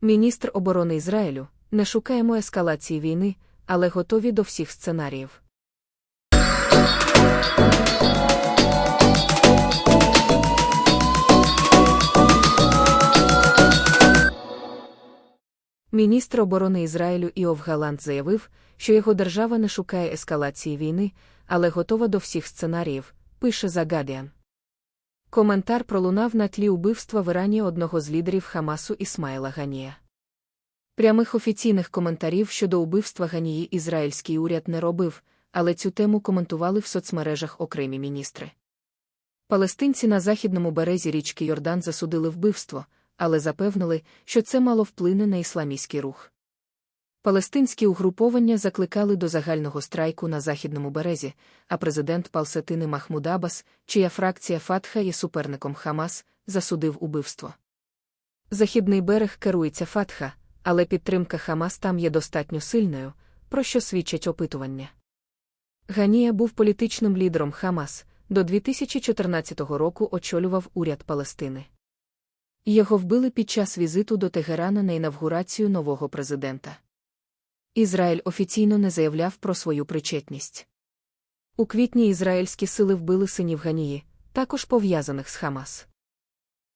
Міністр оборони Ізраїлю не шукаємо ескалації війни, але готові до всіх сценаріїв. Міністр оборони Ізраїлю Іов Галант заявив, що його держава не шукає ескалації війни, але готова до всіх сценаріїв, пише The. Коментар пролунав на тлі убивства в Ірані одного з лідерів Хамасу Ісмаїла Ганія. Прямих офіційних коментарів щодо убивства Ганії ізраїльський уряд не робив, але цю тему коментували в соцмережах окремі міністри. Палестинці на західному березі річки Йордан засудили вбивство, але запевнили, що це мало вплине на ісламістський рух. Палестинські угруповання закликали до загального страйку на західному березі, а президент Палсетини Махмуд Аббас, чия фракція Фатха є суперником Хамас, засудив убивство. Західний берег керується Фатха, але підтримка Хамас там є достатньо сильною, про що свідчать опитування. Ганія був політичним лідером Хамас, до 2014 року очолював уряд Палестини. Його вбили під час візиту до Тегерана на інавгурацію нового президента. Ізраїль офіційно не заявляв про свою причетність. У квітні ізраїльські сили вбили синів Ганії, також пов'язаних з Хамас.